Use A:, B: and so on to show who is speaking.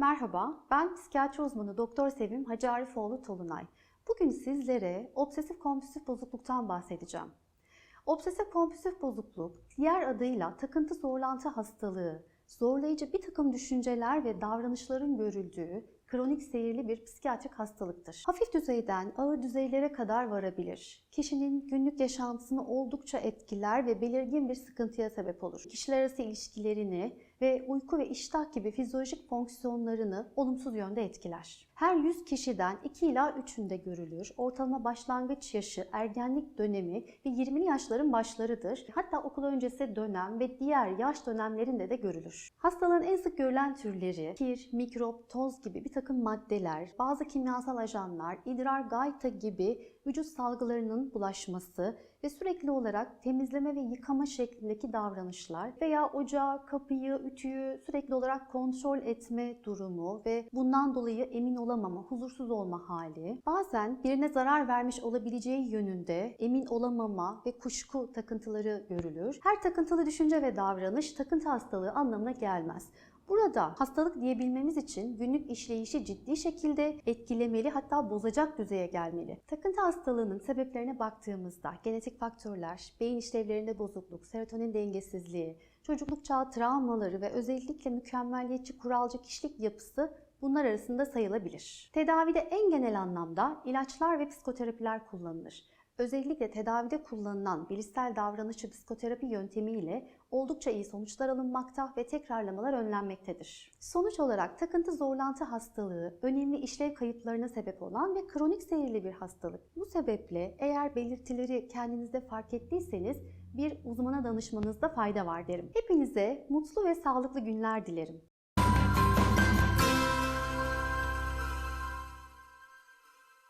A: Merhaba, ben psikiyatri uzmanı Doktor Sevim Hacı Arifoğlu Tolunay. Bugün sizlere obsesif kompulsif bozukluktan bahsedeceğim. Obsesif kompulsif bozukluk, diğer adıyla takıntı zorlantı hastalığı, zorlayıcı bir takım düşünceler ve davranışların görüldüğü kronik seyirli bir psikiyatrik hastalıktır. Hafif düzeyden ağır düzeylere kadar varabilir. Kişinin günlük yaşantısını oldukça etkiler ve belirgin bir sıkıntıya sebep olur. Kişiler arası ilişkilerini ve uyku ve iştah gibi fizyolojik fonksiyonlarını olumsuz yönde etkiler. Her 100 kişiden 2 ila 3'ünde görülür. Ortalama başlangıç yaşı, ergenlik dönemi ve 20'li yaşların başlarıdır. Hatta okul öncesi dönem ve diğer yaş dönemlerinde de görülür. Hastalığın en sık görülen türleri kir, mikrop, toz gibi bir takım maddeler, bazı kimyasal ajanlar, idrar, gayta gibi vücut salgılarının bulaşması ve sürekli olarak temizleme ve yıkama şeklindeki davranışlar veya ocağı, kapıyı, ütüyü sürekli olarak kontrol etme durumu ve bundan dolayı emin olamama, huzursuz olma hali. Bazen birine zarar vermiş olabileceği yönünde emin olamama ve kuşku takıntıları görülür. Her takıntılı düşünce ve davranış takıntı hastalığı anlamına gelmez. Burada hastalık diyebilmemiz için günlük işleyişi ciddi şekilde etkilemeli hatta bozacak düzeye gelmeli. Takıntı hastalığının sebeplerine baktığımızda genetik faktörler, beyin işlevlerinde bozukluk, serotonin dengesizliği, çocukluk çağı travmaları ve özellikle mükemmeliyetçi kuralcı kişilik yapısı bunlar arasında sayılabilir. Tedavide en genel anlamda ilaçlar ve psikoterapiler kullanılır. Özellikle tedavide kullanılan bilişsel davranışçı psikoterapi yöntemiyle oldukça iyi sonuçlar alınmakta ve tekrarlamalar önlenmektedir. Sonuç olarak takıntı zorlantı hastalığı önemli işlev kayıplarına sebep olan ve kronik seyirli bir hastalık. Bu sebeple eğer belirtileri kendinizde fark ettiyseniz bir uzmana danışmanızda fayda var derim. Hepinize mutlu ve sağlıklı günler dilerim.